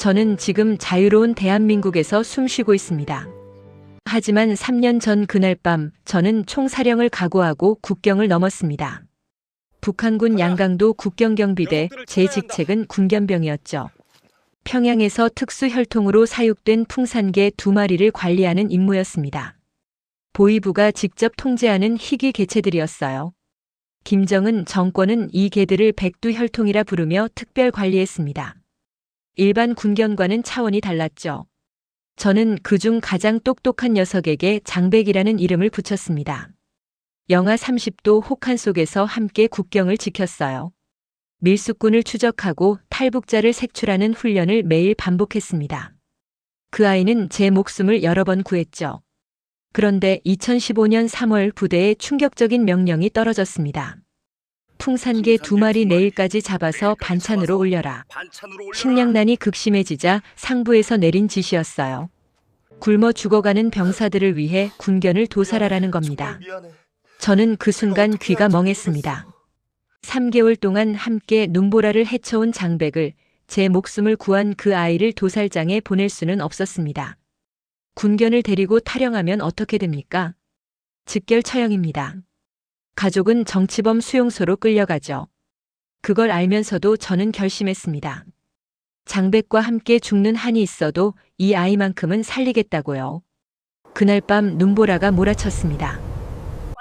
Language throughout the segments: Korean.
저는 지금 자유로운 대한민국에서 숨쉬고 있습니다. 하지만 3년 전 그날 밤 저는 총사령을 각오하고 국경을 넘었습니다. 북한군 양강도 국경경비대 제 직책은 군견병이었죠. 평양에서 특수혈통으로 사육된 풍산개 두 마리를 관리하는 임무였습니다. 보위부가 직접 통제하는 희귀 개체들이었어요. 김정은 정권은 이 개들을 백두혈통이라 부르며 특별 관리했습니다. 일반 군견과는 차원이 달랐죠. 저는 그중 가장 똑똑한 녀석에게 장백이라는 이름을 붙였습니다. 영하 30도 혹한 속에서 함께 국경을 지켰어요. 밀수꾼을 추적하고 탈북자를 색출하는 훈련을 매일 반복했습니다. 그 아이는 제 목숨을 여러 번 구했죠. 그런데 2015년 3월 부대에 충격적인 명령이 떨어졌습니다. 풍산개 두 마리 내일까지 잡아서 반찬으로 올려라. 식량난이 극심해지자 상부에서 내린 지시였어요. 굶어 죽어가는 병사들을 위해 군견을 도살하라는 겁니다. 저는 그 순간 귀가 멍했습니다. 3개월 동안 함께 눈보라를 헤쳐온 장백을 제 목숨을 구한 그 아이를 도살장에 보낼 수는 없었습니다. 군견을 데리고 탈영하면 어떻게 됩니까? 즉결 처형입니다. 가족은 정치범 수용소로 끌려가죠. 그걸 알면서도 저는 결심했습니다. 장백과 함께 죽는 한이 있어도 이 아이만큼은 살리겠다고요. 그날 밤 눈보라가 몰아쳤습니다.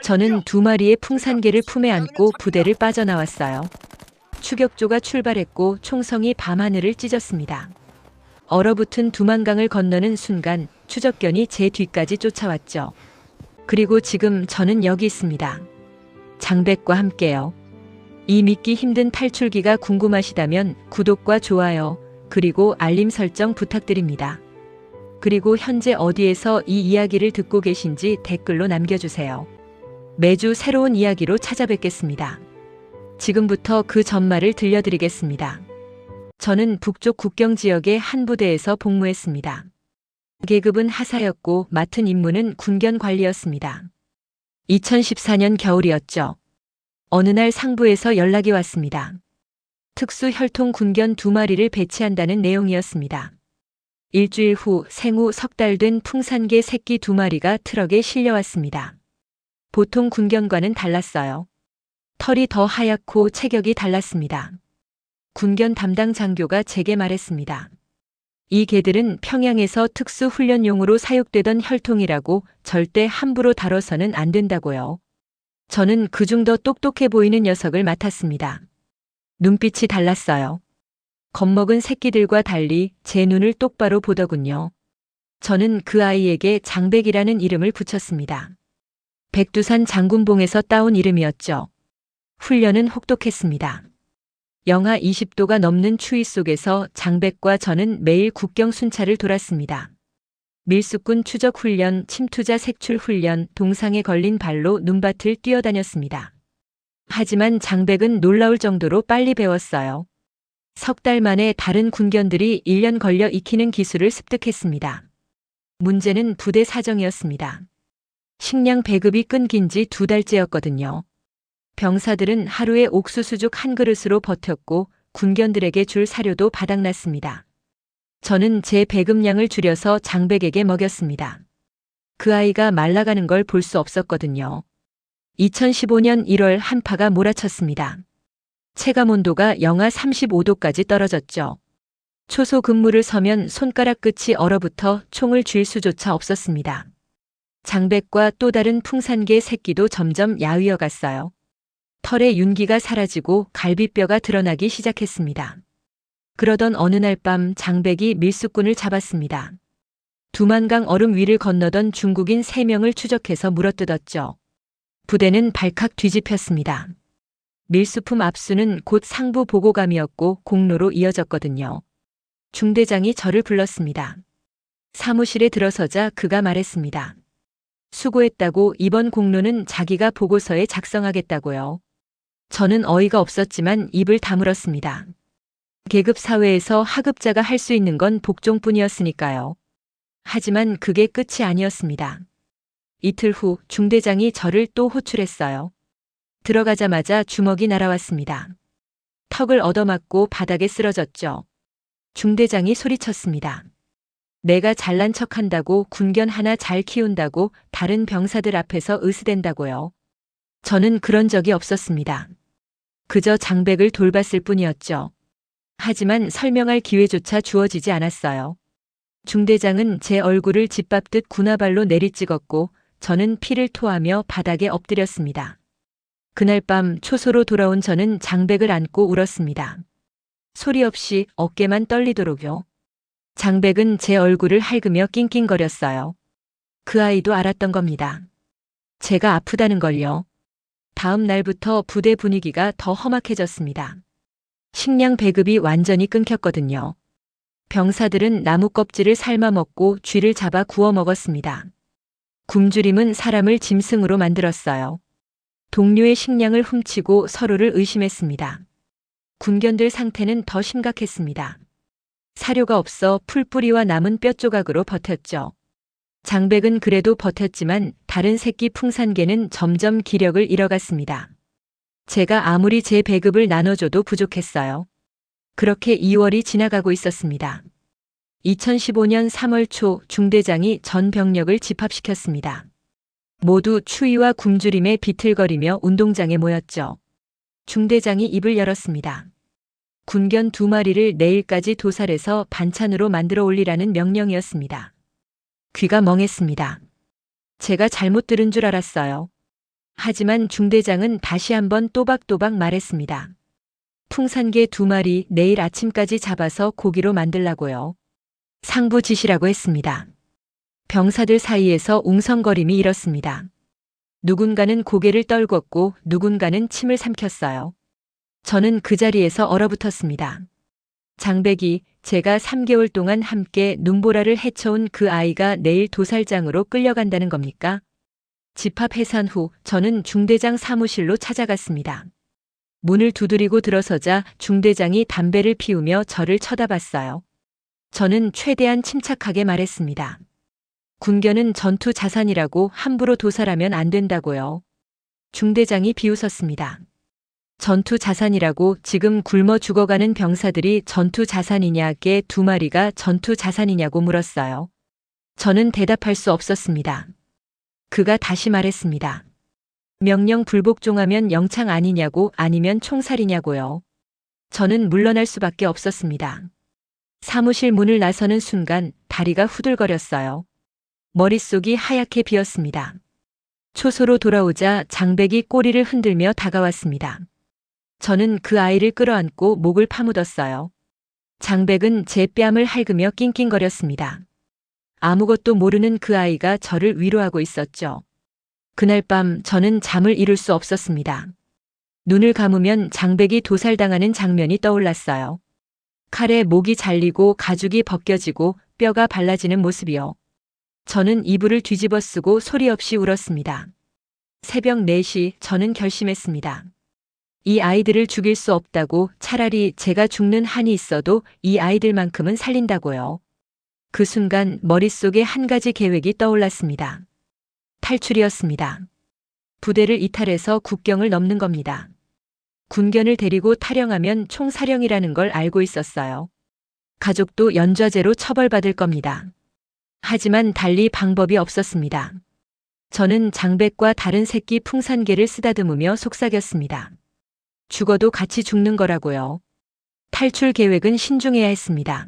저는 두 마리의 풍산개를 품에 안고 부대를 빠져나왔어요. 추격조가 출발했고 총성이 밤하늘을 찢었습니다. 얼어붙은 두만강을 건너는 순간 추적견이 제 뒤까지 쫓아왔죠. 그리고 지금 저는 여기 있습니다. 장백과 함께요. 이 믿기 힘든 탈출기가 궁금하시다면 구독과 좋아요, 그리고 알림 설정 부탁드립니다. 그리고 현재 어디에서 이 이야기를 듣고 계신지 댓글로 남겨주세요. 매주 새로운 이야기로 찾아뵙겠습니다. 지금부터 그 전말을 들려드리겠습니다. 저는 북쪽 국경 지역의 한 부대에서 복무했습니다. 계급은 하사였고 맡은 임무는 군견 관리였습니다. 2014년 겨울이었죠. 어느 날 상부에서 연락이 왔습니다. 특수 혈통 군견 두 마리를 배치한다는 내용이었습니다. 일주일 후 생후 석 달 된 풍산개 새끼 두 마리가 트럭에 실려왔습니다. 보통 군견과는 달랐어요. 털이 더 하얗고 체격이 달랐습니다. 군견 담당 장교가 제게 말했습니다. 이 개들은 평양에서 특수훈련용으로 사육되던 혈통이라고 절대 함부로 다뤄서는 안 된다고요. 저는 그중 더 똑똑해 보이는 녀석을 맡았습니다. 눈빛이 달랐어요. 겁먹은 새끼들과 달리 제 눈을 똑바로 보더군요. 저는 그 아이에게 장백이라는 이름을 붙였습니다. 백두산 장군봉에서 따온 이름이었죠. 훈련은 혹독했습니다. 영하 20도가 넘는 추위 속에서 장백과 저는 매일 국경 순찰을 돌았습니다. 밀수꾼 추적 훈련, 침투자 색출 훈련, 동상에 걸린 발로 눈밭을 뛰어다녔습니다. 하지만 장백은 놀라울 정도로 빨리 배웠어요. 석 달 만에 다른 군견들이 1년 걸려 익히는 기술을 습득했습니다. 문제는 부대 사정이었습니다. 식량 배급이 끊긴 지 두 달째였거든요. 병사들은 하루에 옥수수죽 한 그릇으로 버텼고 군견들에게 줄 사료도 바닥났습니다. 저는 제 배급량을 줄여서 장백에게 먹였습니다. 그 아이가 말라가는 걸 볼 수 없었거든요. 2015년 1월 한파가 몰아쳤습니다. 체감 온도가 영하 35도까지 떨어졌죠. 초소 근무를 서면 손가락 끝이 얼어붙어 총을 쥘 수조차 없었습니다. 장백과 또 다른 풍산개 새끼도 점점 야위어 갔어요. 털의 윤기가 사라지고 갈비뼈가 드러나기 시작했습니다. 그러던 어느 날 밤 장백이 밀수꾼을 잡았습니다. 두만강 얼음 위를 건너던 중국인 3명을 추적해서 물어뜯었죠. 부대는 발칵 뒤집혔습니다. 밀수품 압수는 곧 상부 보고감이었고 공로로 이어졌거든요. 중대장이 저를 불렀습니다. 사무실에 들어서자 그가 말했습니다. 수고했다고 이번 공로는 자기가 보고서에 작성하겠다고요. 저는 어이가 없었지만 입을 다물었습니다. 계급 사회에서 하급자가 할 수 있는 건 복종뿐이었으니까요. 하지만 그게 끝이 아니었습니다. 이틀 후 중대장이 저를 또 호출했어요. 들어가자마자 주먹이 날아왔습니다. 턱을 얻어맞고 바닥에 쓰러졌죠. 중대장이 소리쳤습니다. 내가 잘난 척 한다고 군견 하나 잘 키운다고 다른 병사들 앞에서 으스댄다고요. 저는 그런 적이 없었습니다. 그저 장백을 돌봤을 뿐이었죠. 하지만 설명할 기회조차 주어지지 않았어요. 중대장은 제 얼굴을 짓밟듯 군화발로 내리찍었고 저는 피를 토하며 바닥에 엎드렸습니다. 그날 밤 초소로 돌아온 저는 장백을 안고 울었습니다. 소리 없이 어깨만 떨리도록요. 장백은 제 얼굴을 핥으며 낑낑거렸어요. 그 아이도 알았던 겁니다. 제가 아프다는 걸요. 다음 날부터 부대 분위기가 더 험악해졌습니다. 식량 배급이 완전히 끊겼거든요. 병사들은 나무 껍질을 삶아 먹고 쥐를 잡아 구워 먹었습니다. 굶주림은 사람을 짐승으로 만들었어요. 동료의 식량을 훔치고 서로를 의심했습니다. 군견들 상태는 더 심각했습니다. 사료가 없어 풀뿌리와 남은 뼈 조각으로 버텼죠. 장백은 그래도 버텼지만 다른 새끼 풍산개는 점점 기력을 잃어갔습니다. 제가 아무리 제 배급을 나눠줘도 부족했어요. 그렇게 2월이 지나가고 있었습니다. 2015년 3월 초 중대장이 전 병력을 집합시켰습니다. 모두 추위와 굶주림에 비틀거리며 운동장에 모였죠. 중대장이 입을 열었습니다. 군견 두 마리를 내일까지 도살해서 반찬으로 만들어 올리라는 명령이었습니다. 귀가 멍했습니다. 제가 잘못 들은 줄 알았어요. 하지만 중대장은 다시 한번 또박또박 말했습니다. 풍산개 두 마리 내일 아침까지 잡아서 고기로 만들라고요. 상부 지시라고 했습니다. 병사들 사이에서 웅성거림이 일었습니다. 누군가는 고개를 떨궜고 누군가는 침을 삼켰어요. 저는 그 자리에서 얼어붙었습니다. 장백이 제가 3개월 동안 함께 눈보라를 헤쳐온 그 아이가 내일 도살장으로 끌려간다는 겁니까? 집합 해산 후 저는 중대장 사무실로 찾아갔습니다. 문을 두드리고 들어서자 중대장이 담배를 피우며 저를 쳐다봤어요. 저는 최대한 침착하게 말했습니다. 군견은 전투 자산이라고 함부로 도살하면 안 된다고요. 중대장이 비웃었습니다. 전투 자산이라고 지금 굶어 죽어가는 병사들이 전투 자산이냐께 두 마리가 전투 자산이냐고 물었어요. 저는 대답할 수 없었습니다. 그가 다시 말했습니다. 명령 불복종하면 영창 아니냐고 아니면 총살이냐고요. 저는 물러날 수밖에 없었습니다. 사무실 문을 나서는 순간 다리가 후들거렸어요. 머릿속이 하얗게 비었습니다. 초소로 돌아오자 장백이 꼬리를 흔들며 다가왔습니다. 저는 그 아이를 끌어안고 목을 파묻었어요. 장백은 제 뺨을 핥으며 낑낑거렸습니다. 아무것도 모르는 그 아이가 저를 위로하고 있었죠. 그날 밤 저는 잠을 이룰 수 없었습니다. 눈을 감으면 장백이 도살당하는 장면이 떠올랐어요. 칼에 목이 잘리고 가죽이 벗겨지고 뼈가 발라지는 모습이요. 저는 이불을 뒤집어 쓰고 소리 없이 울었습니다. 새벽 4시 저는 결심했습니다. 이 아이들을 죽일 수 없다고 차라리 제가 죽는 한이 있어도 이 아이들만큼은 살린다고요. 그 순간 머릿속에 한 가지 계획이 떠올랐습니다. 탈출이었습니다. 부대를 이탈해서 국경을 넘는 겁니다. 군견을 데리고 탈영하면 총사령이라는 걸 알고 있었어요. 가족도 연좌제로 처벌받을 겁니다. 하지만 달리 방법이 없었습니다. 저는 장백과 다른 새끼 풍산개를 쓰다듬으며 속삭였습니다. 죽어도 같이 죽는 거라고요. 탈출 계획은 신중해야 했습니다.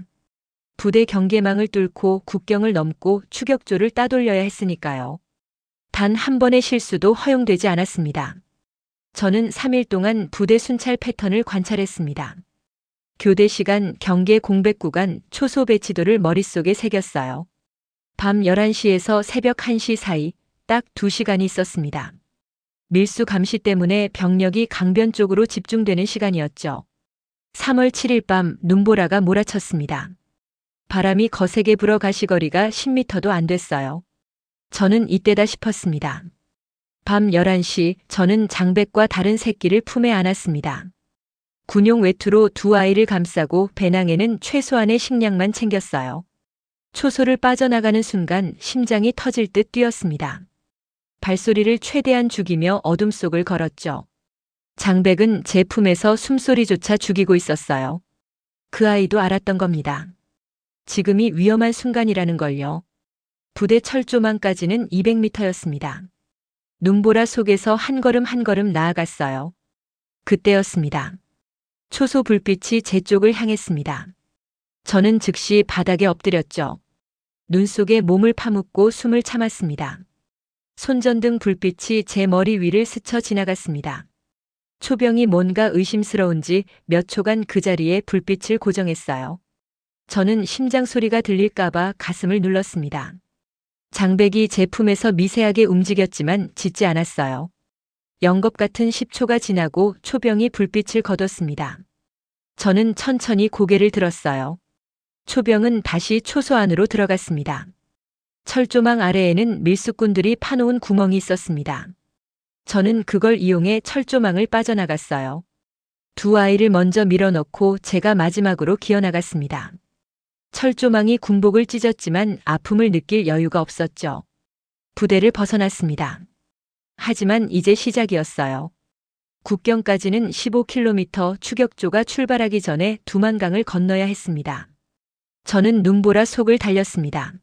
부대 경계망을 뚫고 국경을 넘고 추격조를 따돌려야 했으니까요. 단 한 번의 실수도 허용되지 않았습니다. 저는 3일 동안 부대 순찰 패턴을 관찰했습니다. 교대 시간 경계 공백 구간 초소 배치도를 머릿속에 새겼어요. 밤 11시에서 새벽 1시 사이 딱 2시간이 있었습니다. 밀수 감시 때문에 병력이 강변 쪽으로 집중되는 시간이었죠. 3월 7일 밤 눈보라가 몰아쳤습니다. 바람이 거세게 불어 가시거리가 10미터도 안 됐어요. 저는 이때다 싶었습니다. 밤 11시 저는 장백과 다른 새끼를 품에 안았습니다. 군용 외투로 두 아이를 감싸고 배낭에는 최소한의 식량만 챙겼어요. 초소를 빠져나가는 순간 심장이 터질 듯 뛰었습니다. 발소리를 최대한 죽이며 어둠 속을 걸었죠. 장백은 제 품에서 숨소리조차 죽이고 있었어요. 그 아이도 알았던 겁니다. 지금이 위험한 순간이라는 걸요. 부대 철조망까지는 200m였습니다. 눈보라 속에서 한 걸음 한 걸음 나아갔어요. 그때였습니다. 초소 불빛이 제 쪽을 향했습니다. 저는 즉시 바닥에 엎드렸죠. 눈 속에 몸을 파묻고 숨을 참았습니다. 손전등 불빛이 제 머리 위를 스쳐 지나갔습니다. 초병이 뭔가 의심스러운지 몇 초간 그 자리에 불빛을 고정했어요. 저는 심장 소리가 들릴까봐 가슴을 눌렀습니다. 장백이 제 품에서 미세하게 움직였지만 짖지 않았어요. 영겁 같은 10초가 지나고 초병이 불빛을 거뒀습니다. 저는 천천히 고개를 들었어요. 초병은 다시 초소 안으로 들어갔습니다. 철조망 아래에는 밀수꾼들이 파놓은 구멍이 있었습니다. 저는 그걸 이용해 철조망을 빠져나갔어요. 두 아이를 먼저 밀어넣고 제가 마지막으로 기어나갔습니다. 철조망이 군복을 찢었지만 아픔을 느낄 여유가 없었죠. 부대를 벗어났습니다. 하지만 이제 시작이었어요. 국경까지는 15km 추격조가 출발하기 전에 두만강을 건너야 했습니다. 저는 눈보라 속을 달렸습니다.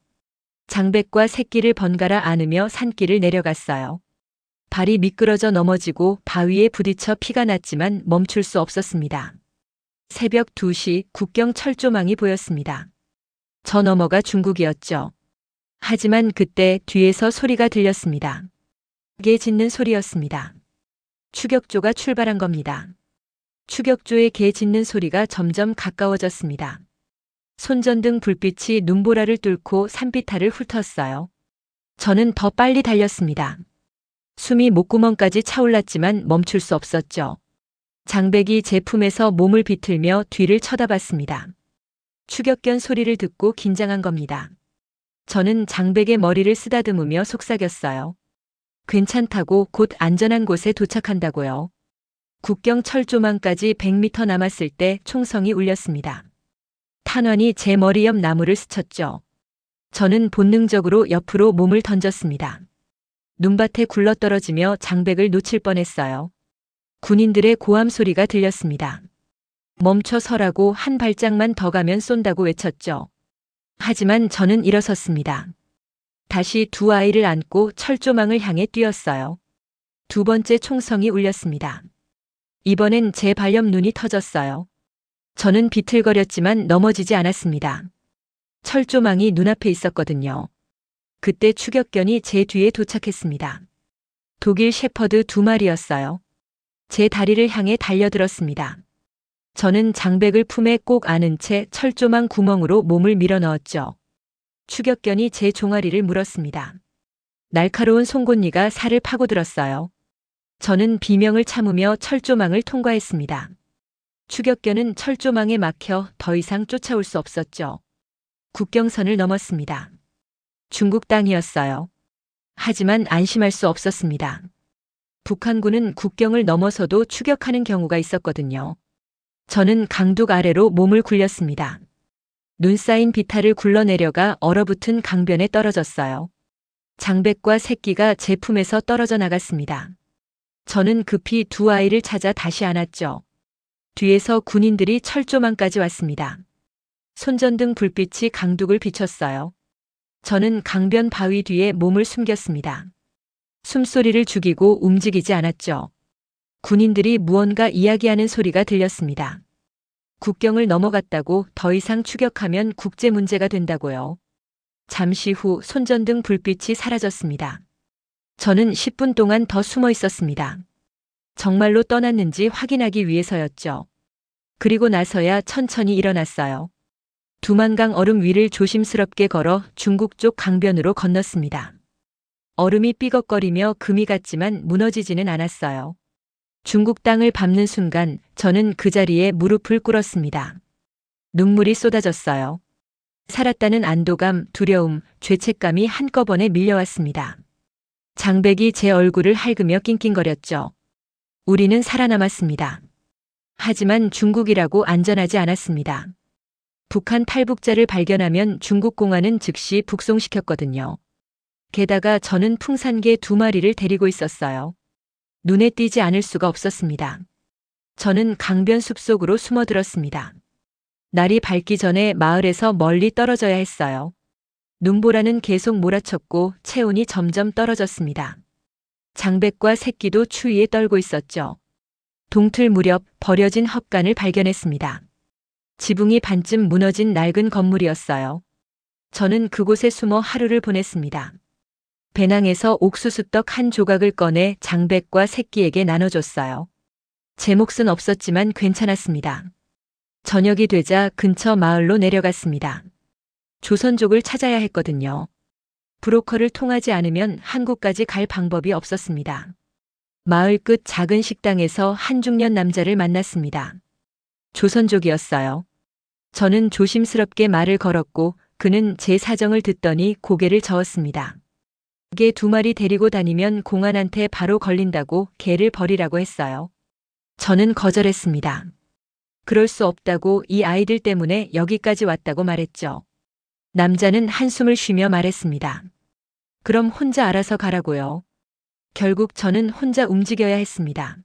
장백과 새끼를 번갈아 안으며 산길을 내려갔어요. 발이 미끄러져 넘어지고 바위에 부딪혀 피가 났지만 멈출 수 없었습니다. 새벽 2시 국경 철조망이 보였습니다. 저 너머가 중국이었죠. 하지만 그때 뒤에서 소리가 들렸습니다. 개 짖는 소리였습니다. 추격조가 출발한 겁니다. 추격조의 개 짖는 소리가 점점 가까워졌습니다. 손전등 불빛이 눈보라를 뚫고 산비탈을 훑었어요. 저는 더 빨리 달렸습니다. 숨이 목구멍까지 차올랐지만 멈출 수 없었죠. 장백이 제 품에서 몸을 비틀며 뒤를 쳐다봤습니다. 추격견 소리를 듣고 긴장한 겁니다. 저는 장백의 머리를 쓰다듬으며 속삭였어요. 괜찮다고 곧 안전한 곳에 도착한다고요. 국경 철조망까지 100m 남았을 때 총성이 울렸습니다. 탄환이 제 머리 옆 나무를 스쳤죠. 저는 본능적으로 옆으로 몸을 던졌습니다. 눈밭에 굴러떨어지며 장백을 놓칠 뻔했어요. 군인들의 고함 소리가 들렸습니다. 멈춰 서라고 한 발짝만 더 가면 쏜다고 외쳤죠. 하지만 저는 일어섰습니다. 다시 두 아이를 안고 철조망을 향해 뛰었어요. 두 번째 총성이 울렸습니다. 이번엔 제 발옆 눈이 터졌어요. 저는 비틀거렸지만 넘어지지 않았습니다. 철조망이 눈앞에 있었거든요. 그때 추격견이 제 뒤에 도착했습니다. 독일 셰퍼드 두 마리였어요. 제 다리를 향해 달려들었습니다. 저는 장백을 품에 꼭 안은 채 철조망 구멍으로 몸을 밀어 넣었죠. 추격견이 제 종아리를 물었습니다. 날카로운 송곳니가 살을 파고들었어요. 저는 비명을 참으며 철조망을 통과했습니다. 추격견은 철조망에 막혀 더 이상 쫓아올 수 없었죠. 국경선을 넘었습니다. 중국 땅이었어요. 하지만 안심할 수 없었습니다. 북한군은 국경을 넘어서도 추격하는 경우가 있었거든요. 저는 강둑 아래로 몸을 굴렸습니다. 눈 쌓인 비탈을 굴러내려가 얼어붙은 강변에 떨어졌어요. 장백과 새끼가 제 품에서 떨어져 나갔습니다. 저는 급히 두 아이를 찾아 다시 안았죠. 뒤에서 군인들이 철조망까지 왔습니다. 손전등 불빛이 강둑을 비췄어요. 저는 강변 바위 뒤에 몸을 숨겼습니다. 숨소리를 죽이고 움직이지 않았죠. 군인들이 무언가 이야기하는 소리가 들렸습니다. 국경을 넘어갔다고 더 이상 추격하면 국제 문제가 된다고요. 잠시 후 손전등 불빛이 사라졌습니다. 저는 10분 동안 더 숨어 있었습니다. 정말로 떠났는지 확인하기 위해서였죠. 그리고 나서야 천천히 일어났어요. 두만강 얼음 위를 조심스럽게 걸어 중국 쪽 강변으로 건넜습니다. 얼음이 삐걱거리며 금이 같지만 무너지지는 않았어요. 중국 땅을 밟는 순간 저는 그 자리에 무릎을 꿇었습니다. 눈물이 쏟아졌어요. 살았다는 안도감, 두려움, 죄책감이 한꺼번에 밀려왔습니다. 장백이 제 얼굴을 핥으며 낑낑거렸죠. 우리는 살아남았습니다. 하지만 중국이라고 안전하지 않았습니다. 북한 탈북자를 발견하면 중국 공안은 즉시 북송시켰거든요. 게다가 저는 풍산개 두 마리를 데리고 있었어요. 눈에 띄지 않을 수가 없었습니다. 저는 강변 숲속으로 숨어들었습니다. 날이 밝기 전에 마을에서 멀리 떨어져야 했어요. 눈보라는 계속 몰아쳤고 체온이 점점 떨어졌습니다. 장백과 새끼도 추위에 떨고 있었죠. 동틀 무렵 버려진 헛간을 발견했습니다. 지붕이 반쯤 무너진 낡은 건물이었어요. 저는 그곳에 숨어 하루를 보냈습니다. 배낭에서 옥수수떡 한 조각을 꺼내 장백과 새끼에게 나눠줬어요. 제 몫은 없었지만 괜찮았습니다. 저녁이 되자 근처 마을로 내려갔습니다. 조선족을 찾아야 했거든요. 브로커를 통하지 않으면 한국까지 갈 방법이 없었습니다. 마을 끝 작은 식당에서 한 중년 남자를 만났습니다. 조선족이었어요. 저는 조심스럽게 말을 걸었고 그는 제 사정을 듣더니 고개를 저었습니다. 개 두 마리 데리고 다니면 공안한테 바로 걸린다고 개를 버리라고 했어요. 저는 거절했습니다. 그럴 수 없다고 이 아이들 때문에 여기까지 왔다고 말했죠. 남자는 한숨을 쉬며 말했습니다. 그럼 혼자 알아서 가라고요. 결국 저는 혼자 움직여야 했습니다.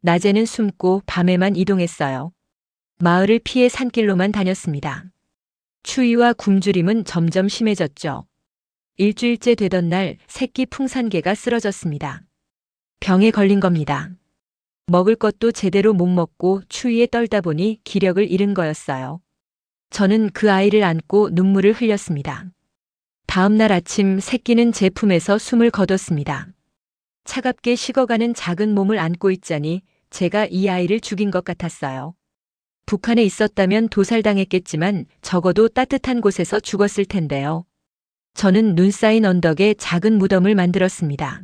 낮에는 숨고 밤에만 이동했어요. 마을을 피해 산길로만 다녔습니다. 추위와 굶주림은 점점 심해졌죠. 일주일째 되던 날 새끼 풍산개가 쓰러졌습니다. 병에 걸린 겁니다. 먹을 것도 제대로 못 먹고 추위에 떨다 보니 기력을 잃은 거였어요. 저는 그 아이를 안고 눈물을 흘렸습니다. 다음 날 아침 새끼는 제 품에서 숨을 거뒀습니다. 차갑게 식어가는 작은 몸을 안고 있자니 제가 이 아이를 죽인 것 같았어요. 북한에 있었다면 도살당했겠지만 적어도 따뜻한 곳에서 죽었을 텐데요. 저는 눈 쌓인 언덕에 작은 무덤을 만들었습니다.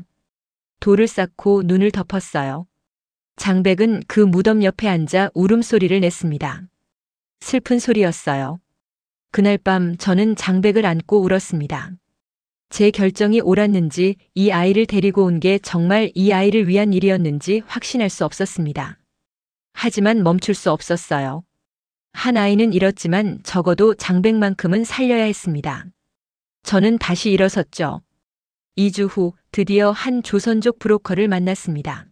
돌을 쌓고 눈을 덮었어요. 장백은 그 무덤 옆에 앉아 울음소리를 냈습니다. 슬픈 소리였어요. 그날 밤 저는 장백을 안고 울었습니다. 제 결정이 옳았는지 이 아이를 데리고 온 게 정말 이 아이를 위한 일이었는지 확신할 수 없었습니다. 하지만 멈출 수 없었어요. 한 아이는 잃었지만 적어도 장백만큼은 살려야 했습니다. 저는 다시 일어섰죠. 2주 후 드디어 한 조선족 브로커를 만났습니다.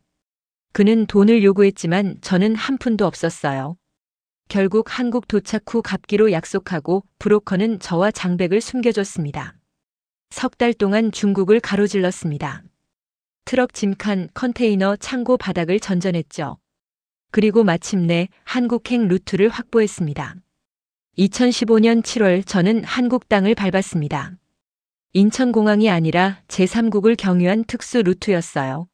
그는 돈을 요구했지만 저는 한 푼도 없었어요. 결국 한국 도착 후 갚기로 약속하고 브로커는 저와 장백을 숨겨줬습니다. 석 달 동안 중국을 가로질렀습니다. 트럭 짐칸 컨테이너 창고 바닥을 전전했죠. 그리고 마침내 한국행 루트를 확보했습니다. 2015년 7월 저는 한국 땅을 밟았습니다. 인천공항이 아니라 제3국을 경유한 특수 루트였어요.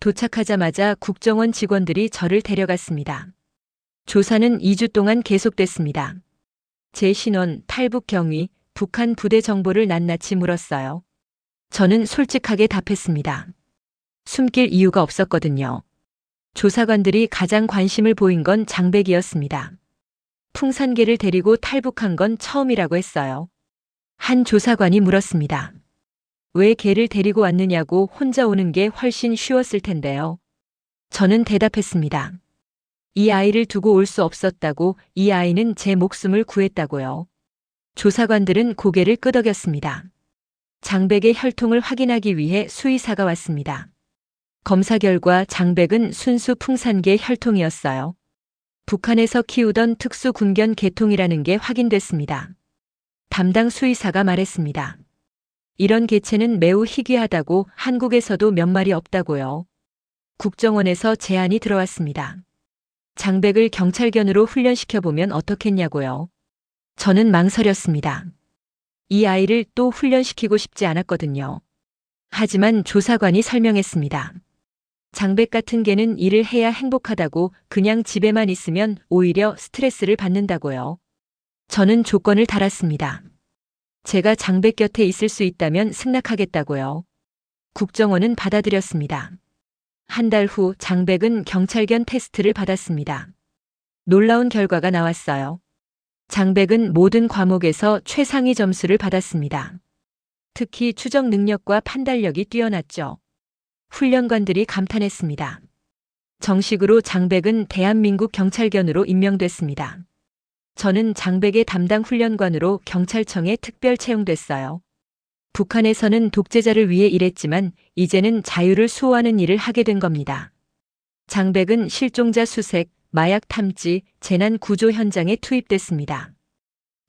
도착하자마자 국정원 직원들이 저를 데려갔습니다. 조사는 2주 동안 계속됐습니다. 제 신원, 탈북 경위, 북한 부대 정보를 낱낱이 물었어요. 저는 솔직하게 답했습니다. 숨길 이유가 없었거든요. 조사관들이 가장 관심을 보인 건 장백이었습니다. 풍산개를 데리고 탈북한 건 처음이라고 했어요. 한 조사관이 물었습니다. 왜 개를 데리고 왔느냐고 혼자 오는 게 훨씬 쉬웠을 텐데요. 저는 대답했습니다. 이 아이를 두고 올 수 없었다고 이 아이는 제 목숨을 구했다고요. 조사관들은 고개를 끄덕였습니다. 장백의 혈통을 확인하기 위해 수의사가 왔습니다. 검사 결과 장백은 순수 풍산계 혈통이었어요. 북한에서 키우던 특수 군견 계통이라는 게 확인됐습니다. 담당 수의사가 말했습니다. 이런 개체는 매우 희귀하다고 한국에서도 몇 마리 없다고요. 국정원에서 제안이 들어왔습니다. 장백을 경찰견으로 훈련시켜보면 어떻겠냐고요. 저는 망설였습니다. 이 아이를 또 훈련시키고 싶지 않았거든요. 하지만 조사관이 설명했습니다. 장백 같은 개는 일을 해야 행복하다고 그냥 집에만 있으면 오히려 스트레스를 받는다고요. 저는 조건을 달았습니다. 제가 장백 곁에 있을 수 있다면 승낙하겠다고요. 국정원은 받아들였습니다. 한 달 후 장백은 경찰견 테스트를 받았습니다. 놀라운 결과가 나왔어요. 장백은 모든 과목에서 최상위 점수를 받았습니다. 특히 추적 능력과 판단력이 뛰어났죠. 훈련관들이 감탄했습니다. 정식으로 장백은 대한민국 경찰견으로 임명됐습니다. 저는 장백의 담당 훈련관으로 경찰청에 특별 채용됐어요. 북한에서는 독재자를 위해 일했지만 이제는 자유를 수호하는 일을 하게 된 겁니다. 장백은 실종자 수색, 마약 탐지, 재난 구조 현장에 투입됐습니다.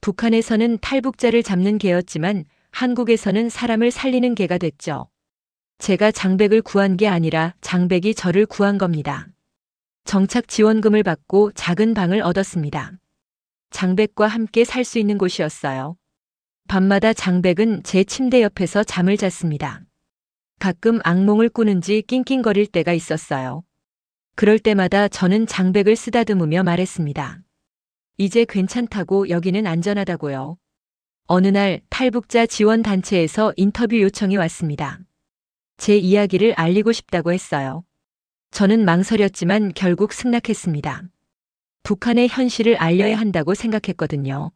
북한에서는 탈북자를 잡는 개였지만 한국에서는 사람을 살리는 개가 됐죠. 제가 장백을 구한 게 아니라 장백이 저를 구한 겁니다. 정착 지원금을 받고 작은 방을 얻었습니다. 장백과 함께 살 수 있는 곳이었어요. 밤마다 장백은 제 침대 옆에서 잠을 잤습니다. 가끔 악몽을 꾸는지 낑낑거릴 때가 있었어요. 그럴 때마다 저는 장백을 쓰다듬으며 말했습니다. 이제 괜찮다고 여기는 안전하다고요. 어느 날 탈북자 지원 단체에서 인터뷰 요청이 왔습니다. 제 이야기를 알리고 싶다고 했어요. 저는 망설였지만 결국 승낙했습니다. 북한의 현실을 알려야 한다고 생각했거든요.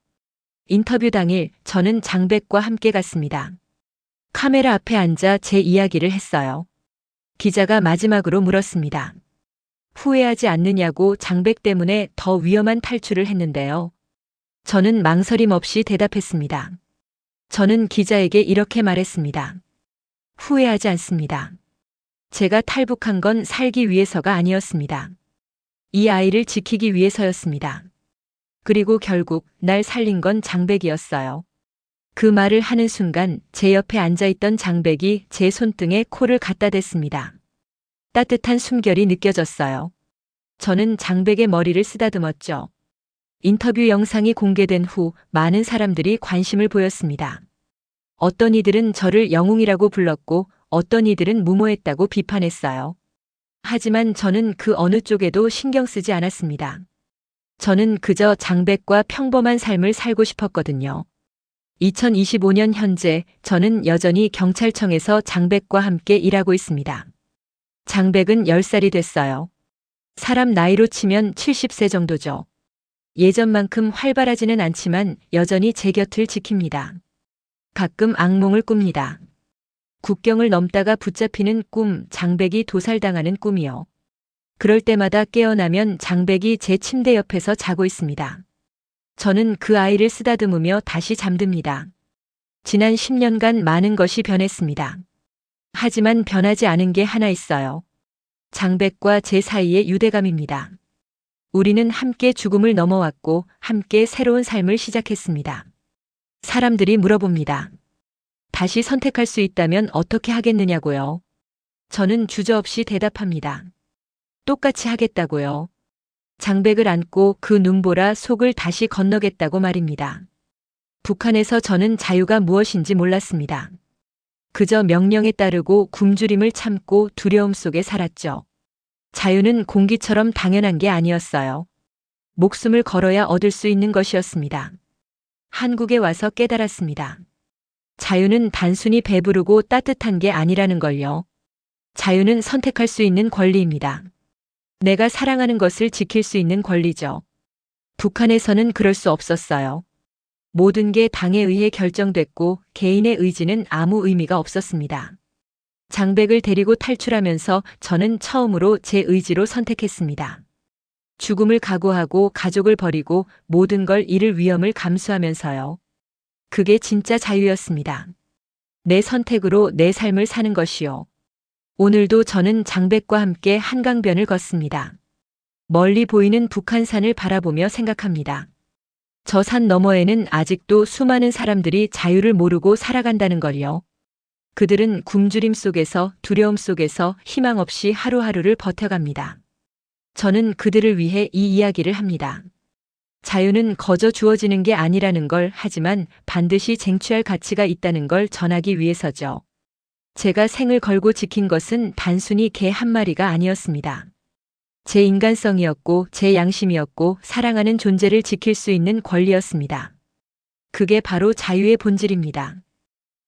인터뷰 당일 저는 장백과 함께 갔습니다. 카메라 앞에 앉아 제 이야기를 했어요. 기자가 마지막으로 물었습니다. 후회하지 않느냐고 장백 때문에 더 위험한 탈출을 했는데요. 저는 망설임 없이 대답했습니다. 저는 기자에게 이렇게 말했습니다. 후회하지 않습니다. 제가 탈북한 건 살기 위해서가 아니었습니다. 이 아이를 지키기 위해서였습니다. 그리고 결국 날 살린 건 장백이었어요. 그 말을 하는 순간 제 옆에 앉아있던 장백이 제 손등에 코를 갖다 댔습니다. 따뜻한 숨결이 느껴졌어요. 저는 장백의 머리를 쓰다듬었죠. 인터뷰 영상이 공개된 후 많은 사람들이 관심을 보였습니다. 어떤 이들은 저를 영웅이라고 불렀고 어떤 이들은 무모했다고 비판했어요. 하지만 저는 그 어느 쪽에도 신경 쓰지 않았습니다. 저는 그저 장백과 평범한 삶을 살고 싶었거든요. 2025년 현재 저는 여전히 경찰청에서 장백과 함께 일하고 있습니다. 장백은 10살이 됐어요. 사람 나이로 치면 70세 정도죠. 예전만큼 활발하지는 않지만 여전히 제 곁을 지킵니다. 가끔 악몽을 꿉니다. 국경을 넘다가 붙잡히는 꿈, 장백이 도살당하는 꿈이요. 그럴 때마다 깨어나면 장백이 제 침대 옆에서 자고 있습니다. 저는 그 아이를 쓰다듬으며 다시 잠듭니다. 지난 10년간 많은 것이 변했습니다. 하지만 변하지 않은 게 하나 있어요. 장백과 제 사이의 유대감입니다. 우리는 함께 죽음을 넘어왔고 함께 새로운 삶을 시작했습니다. 사람들이 물어봅니다. 다시 선택할 수 있다면 어떻게 하겠느냐고요. 저는 주저없이 대답합니다. 똑같이 하겠다고요. 장백을 안고 그 눈보라 속을 다시 건너겠다고 말입니다. 북한에서 저는 자유가 무엇인지 몰랐습니다. 그저 명령에 따르고 굶주림을 참고 두려움 속에 살았죠. 자유는 공기처럼 당연한 게 아니었어요. 목숨을 걸어야 얻을 수 있는 것이었습니다. 한국에 와서 깨달았습니다. 자유는 단순히 배부르고 따뜻한 게 아니라는 걸요. 자유는 선택할 수 있는 권리입니다. 내가 사랑하는 것을 지킬 수 있는 권리죠. 북한에서는 그럴 수 없었어요. 모든 게 당에 의해 결정됐고 개인의 의지는 아무 의미가 없었습니다. 장백을 데리고 탈출하면서 저는 처음으로 제 의지로 선택했습니다. 죽음을 각오하고 가족을 버리고 모든 걸 잃을 위험을 감수하면서요. 그게 진짜 자유였습니다. 내 선택으로 내 삶을 사는 것이요. 오늘도 저는 장백과 함께 한강변을 걷습니다. 멀리 보이는 북한산을 바라보며 생각합니다. 저 산 너머에는 아직도 수많은 사람들이 자유를 모르고 살아간다는 걸요. 그들은 굶주림 속에서 두려움 속에서 희망 없이 하루하루를 버텨갑니다. 저는 그들을 위해 이 이야기를 합니다. 자유는 거저 주어지는 게 아니라는 걸 하지만 반드시 쟁취할 가치가 있다는 걸 전하기 위해서죠. 제가 생을 걸고 지킨 것은 단순히 개 한 마리가 아니었습니다. 제 인간성이었고 제 양심이었고 사랑하는 존재를 지킬 수 있는 권리였습니다. 그게 바로 자유의 본질입니다.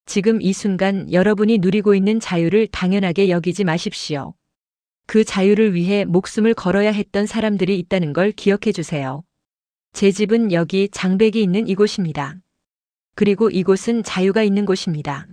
지금 이 순간 여러분이 누리고 있는 자유를 당연하게 여기지 마십시오. 그 자유를 위해 목숨을 걸어야 했던 사람들이 있다는 걸 기억해 주세요. 제 집은 여기 장백이 있는 이곳입니다. 그리고 이곳은 자유가 있는 곳입니다.